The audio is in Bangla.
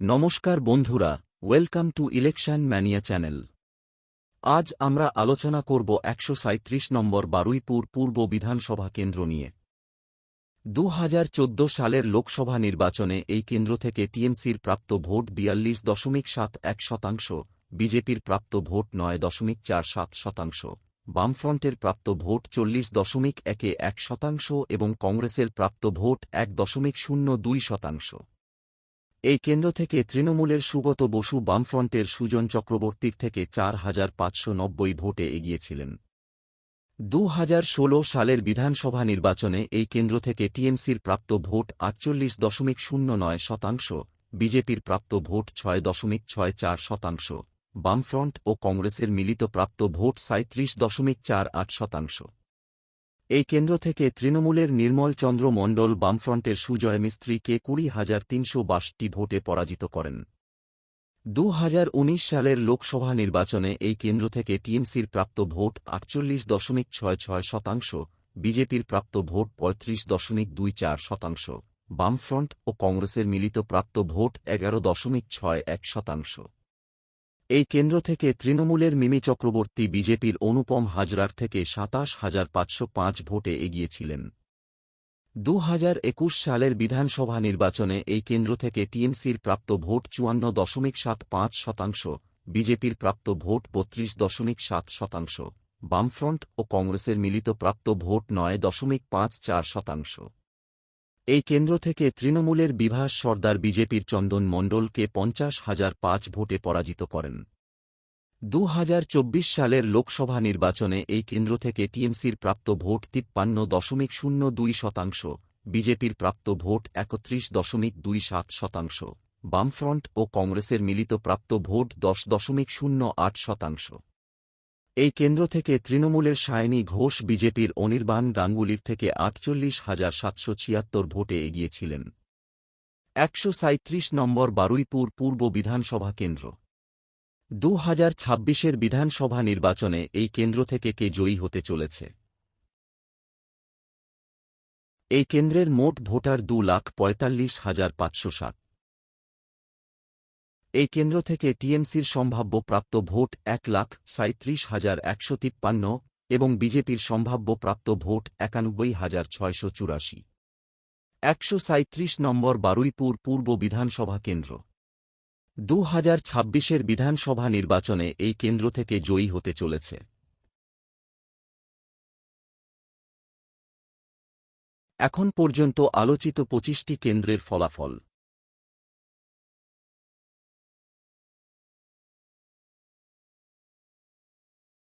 নমস্কার বন্ধুরা, welcome to election mania channel. আজ আমরা আলোচনা করব একশো নম্বর বারুইপুর পূর্ব বিধানসভা কেন্দ্র নিয়ে। দু হাজার চোদ্দ সালের লোকসভা নির্বাচনে এই কেন্দ্র থেকে টিএমসির প্রাপ্ত ভোট বিয়াল্লিশ দশমিক সাত এক শতাংশ, বিজেপির প্রাপ্ত ভোট নয় দশমিক চার সাত শতাংশ, বামফ্রন্টের প্রাপ্ত ভোট চল্লিশ দশমিক একে এক শতাংশ এবং কংগ্রেসের প্রাপ্ত ভোট এক দশমিক শূন্য দুই শতাংশ। এই কেন্দ্র থেকে তৃণমূলের সুগত বসু বামফ্রন্টের সুজন চক্রবর্তীর থেকে চার হাজার পাঁচশো নব্বই ভোটে এগিয়েছিলেন। দু হাজার ষোলো সালের বিধানসভা নির্বাচনে এই কেন্দ্র থেকে টিএমসির প্রাপ্ত ভোট আটচল্লিশ দশমিক শূন্য নয় শতাংশ, বিজেপির প্রাপ্ত ভোট ছয় দশমিক ছয় চার শতাংশ, বামফ্রন্ট ও কংগ্রেসের মিলিত প্রাপ্ত ভোট সাঁত্রিশ দশমিক চার আট শতাংশ। এই কেন্দ্র থেকে তৃণমূলের নির্মল চন্দ্র মণ্ডল বামফ্রন্টের সুজয় মিস্ত্রিকে কুড়ি হাজার তিনশো বাষট্টি ভোটে পরাজিত করেন। দু হাজার উনিশ সালের লোকসভা নির্বাচনে এই কেন্দ্র থেকে টিএমসির প্রাপ্ত ভোট আটচল্লিশ দশমিক ছয় ছয় শতাংশ, বিজেপির প্রাপ্ত ভোট পঁয়ত্রিশ দশমিক দুই চার শতাংশ, বামফ্রন্ট ও কংগ্রেসের মিলিত প্রাপ্ত ভোট এগারো দশমিক ছয় এক শতাংশ। এই কেন্দ্র থেকে তৃণমূলের মিমি চক্রবর্তী বিজেপির অনুপম হাজরার থেকে সাতাশ হাজার পাঁচশো পাঁচ ভোটে এগিয়েছিলেন। দু হাজার একুশ সালের বিধানসভা নির্বাচনে এই কেন্দ্র থেকে টিএমসির প্রাপ্ত ভোট চুয়ান্ন দশমিক সাত পাঁচ শতাংশ, বিজেপির প্রাপ্ত ভোট বত্রিশ দশমিক সাত শতাংশ, বামফ্রন্ট ও কংগ্রেসের মিলিত প্রাপ্ত ভোট নয় দশমিক পাঁচ চার শতাংশ। এই কেন্দ্র থেকে তৃণমূলের বিভাস সর্দার বিজেপির চন্দন মণ্ডলকে পঞ্চাশ হাজার পাঁচ ভোটে পরাজিত করেন। দু হাজার চব্বিশ সালের লোকসভা নির্বাচনে এই কেন্দ্র থেকে টিএমসির প্রাপ্ত ভোট তিপ্পান্ন দশমিক শূন্য দুই শতাংশ, বিজেপির প্রাপ্ত ভোট একত্রিশ দশমিক দুই সাত শতাংশ, বামফ্রন্ট ও কংগ্রেসের মিলিত প্রাপ্ত ভোট দশ দশমিক শূন্য আট শতাংশ। এই কেন্দ্র থেকে তৃণমূলের সায়নী ঘোষ বিজেপির অনির্বাণ গাঙ্গুলির থেকে আটচল্লিশ হাজার সাতশো ছিয়াত্তর ভোটে এগিয়েছিলেন। একশো সাঁত্রিশ নম্বর বারুইপুর পূর্ব বিধানসভা কেন্দ্র। দু হাজার ছাব্বিশের বিধানসভা নির্বাচনে এই কেন্দ্র থেকে কে জয়ী হতে চলেছে? এই কেন্দ্রের মোট ভোটার দু লাখ পঁয়তাল্লিশ হাজার পাঁচশো সাত এই কেন্দ্র থেকে টিএমসির সম্ভাব্য প্রাপ্ত ভোট এক লাখ সাঁত্রিশ হাজার একশো তিপ্পান্ন এবং বিজেপির সম্ভাব্য প্রাপ্ত ভোট একানব্বই হাজার ছয়শো চুরাশি। একশো সাঁত্রিশ নম্বর বারুইপুর পূর্ব বিধানসভা কেন্দ্র। দু হাজার ছাব্বিশের বিধানসভা নির্বাচনে এই কেন্দ্র থেকে জয়ী হতে চলেছে। এখন পর্যন্ত আলোচিত পঁচিশটি কেন্দ্রের ফলাফল।